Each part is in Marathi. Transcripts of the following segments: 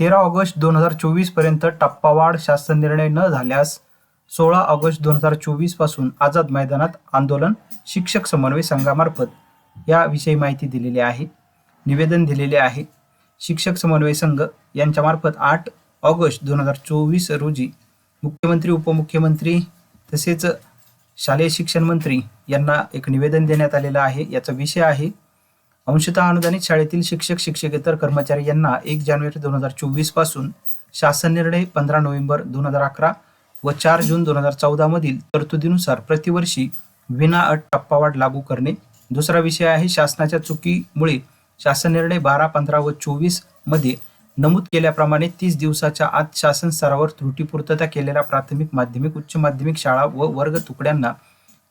तेरा ऑगस्ट दोन हजार चोवीसपर्यंत टप्पावाढ शासन निर्णय न झाल्यास सोळा ऑगस्ट दोन हजार चोवीसपासून आझाद मैदानात आंदोलन शिक्षक समन्वय संघामार्फत याविषयी माहिती दिलेली आहे. निवेदन दिलेले आहे. शिक्षक समन्वय संघ यांच्यामार्फत आठ ऑगस्ट दोन हजार चोवीस रोजी मुख्यमंत्री उपमुख्यमंत्री तसेच शालेय शिक्षण मंत्री यांना एक निवेदन देण्यात आलेलं आहे. याचा विषय आहे अंशतः अनुदानित शाळेतील शिक्षक शिक्षकेतर कर्मचारी यांना एक जानेवारी दोन हजार चोवीसपासून शासन निर्णय पंधरा नोव्हेंबर दोन हजार अकरा व चार जून दोन हजार चौदा मधील तरतुदीनुसार प्रतिवर्षी विना अट टप्पावाढ लागू करणे. दुसरा विषय आहे शासनाच्या चुकीमुळे शासन निर्णय बारा पंधरा व चोवीसमध्ये नमूद केल्याप्रमाणे तीस दिवसाच्या आत शासन स्तरावर त्रुटीपूर्तता केलेल्या प्राथमिक माध्यमिक उच्च माध्यमिक शाळा व वर्ग तुकड्यांना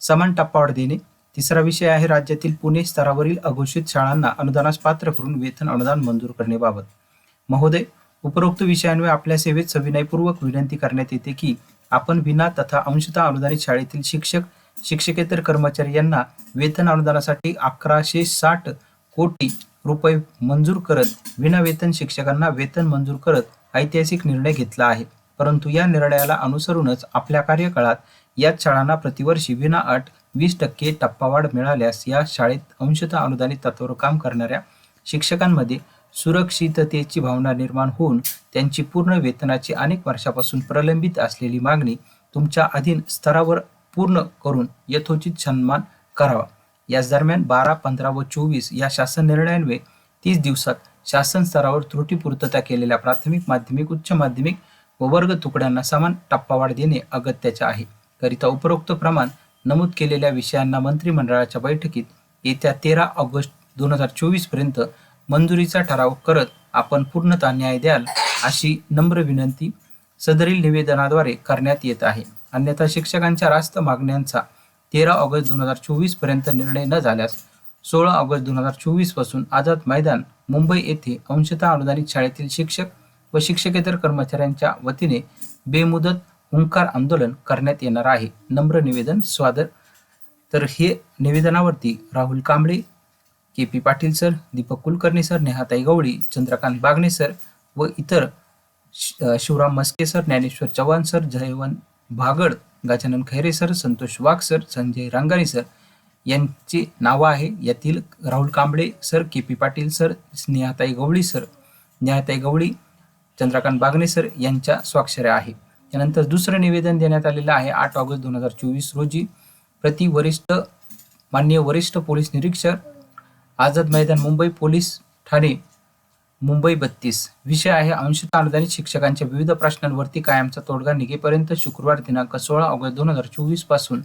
समान टप्पावाढ देणे. तिसरा विषय आहे राज्यातील पुणे स्तरावरील अघोषित शाळांना अनुदानास पात्र करून वेतन अनुदान मंजूर करण्याबाबत. महोदय उपरोक्त विषयांवर आपल्या सेवेत सविनयपूर्वक विनंती करण्यात येते की आपण विना तथा अंशतः अनुदानित शाळेतील शिक्षक शिक्षकेतर कर्मचारी यांना वेतन अनुदानासाठी अकराशे साठ कोटी रुपये मंजूर करत विना वेतन शिक्षकांना वेतन मंजूर करत ऐतिहासिक निर्णय घेतला आहे. परंतु या निर्णयाला अनुसरूनच आपल्या कार्यकाळात याच शाळांना प्रतिवर्षी विना अट वीस टक्के टप्पावाढ मिळाल्यास या शाळेत अंशतः अनुदानित तत्वावर काम करणाऱ्या शिक्षकांमध्ये सुरक्षिततेची भावना निर्माण होऊन त्यांची पूर्ण वेतनाची अनेक वर्षापासून प्रलंबित असलेली मागणी तुमच्या अधीन स्तरावर पूर्ण करून यथोचित सन्मान करावा. याच दरम्यान बारा पंधरा व चोवीस या शासन निर्णयान्वये तीस दिवसात शासन स्तरावर त्रुटीपूर्तता केलेल्या प्राथमिक माध्यमिक उच्च माध्यमिक व वर्ग तुकड्यांना समान टप्पावाढ देणे अगत्याचे आहे. करिता उपरोक्त प्रमाण नमूद केलेल्या विषयांना मंत्रिमंडळाच्या बैठकीत येत्या तेरा ऑगस्ट दोन हजार चोवीसपर्यंत मंजुरीचा ठराव करत आपण पूर्णतः न्याय द्याल अशी नम्र विनंती सदरील निवेदनाद्वारे करण्यात येत आहे. अन्यथा शिक्षकांच्या रास्त मागण्यांचा तेरा ऑगस्ट दोन हजार चोवीसपर्यंत निर्णय न झाल्यास सोळा ऑगस्ट दोन हजार चोवीसपासून आझाद मैदान मुंबई येथे अंशतः अनुदानित शाळेतील शिक्षक व शिक्षकेतर कर्मचाऱ्यांच्या वतीने बेमुदत हुंकार आंदोलन करण्यात येणार आहे. नम्र निवेदन स्वादर. तर हे निवेदनावरती Rahul Kamble K P Patil sir Deepak Kulkarni sir नेहाताई Gawali Chandrakant Bagne sir व इतर Shivram Maske sir Dnyaneshwar Chavan sir Jaywant Bhagad Gajanan Khaire sir Santosh Wagh sir Sanjay Rangane sir यांची नावं आहे. यातील Rahul Kamble sir K P Patil sir स्नेहाताई Gawali sir नेहाताई गवळी चंद्रकांत बागणे सर यांच्या स्वाक्षऱ्या आहे. त्यानंतर दुसरं निवेदन देण्यात आलेलं आहे. आठ ऑगस्ट दोन हजार चोवीस रोजी प्रति वरिष्ठ माननीय वरिष्ठ पोलीस निरीक्षक आझाद मैदान मुंबई पोलीस ठाणे मुंबई बत्तीस. विषय आहे अंशतः अनुदानित शिक्षकांच्या विविध प्रश्नांवरती कायमचा तोडगा निघेपर्यंत शुक्रवार दिनांक सोळा ऑगस्ट दोन हजार चोवीसपासून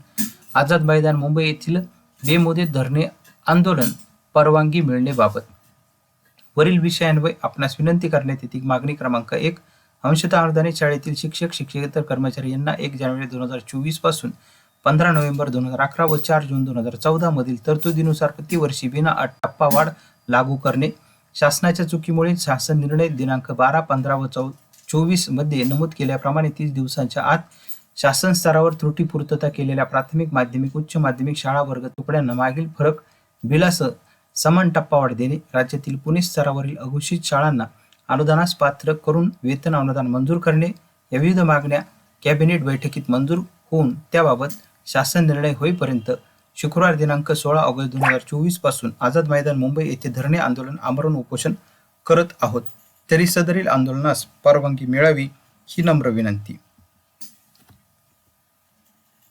आझाद मैदान मुंबई येथील बेमुदत धरणे आंदोलन परवानगी मिळण्याबाबत वरील विषयांवर आपणास विनंती करण्यात येते. मागणी क्रमांक एक अंशतः अनुदानित शाळेतील शिक्षक शिक्षकेतर कर्मचारी यांना एक जानेवारी दोन हजार चोवीसपासून पंधरा नोव्हेंबर दोन हजार अकरा व चार जून दोन हजार चौदा मधील तरतुदीनुसार प्रतिवर्षी विना अट टप्पावाढ लागू करणे शासनाच्या चुकीमुळे शासन निर्णय दिनांक बारा पंधरा व चौ चोवीसमध्ये नमूद केल्याप्रमाणे तीस दिवसांच्या आत शासन स्तरावर त्रुटीपूर्तता केलेल्या प्राथमिक माध्यमिक उच्च माध्यमिक शाळा वर्ग तुकड्यांना मागील फरक बिलासह समान टप्पावाढ देणे राज्यातील पुणे स्तरावरील अघोषित शाळांना अनुदानास पात्र करून वेतन अनुदान मंजूर करणे या विविध मागण्या कॅबिनेट बैठकीत मंजूर होऊन त्याबाबत शासन निर्णय होईपर्यंत शुक्रवार दिनांक सोळा ऑगस्ट दोन हजार चोवीसपासून आझाद मैदान मुंबई येथे धरणे आंदोलन आमरण उपोषण करत आहोत. तरी सदरील आंदोलनास परवानगी मिळावी ही नम्र विनंती.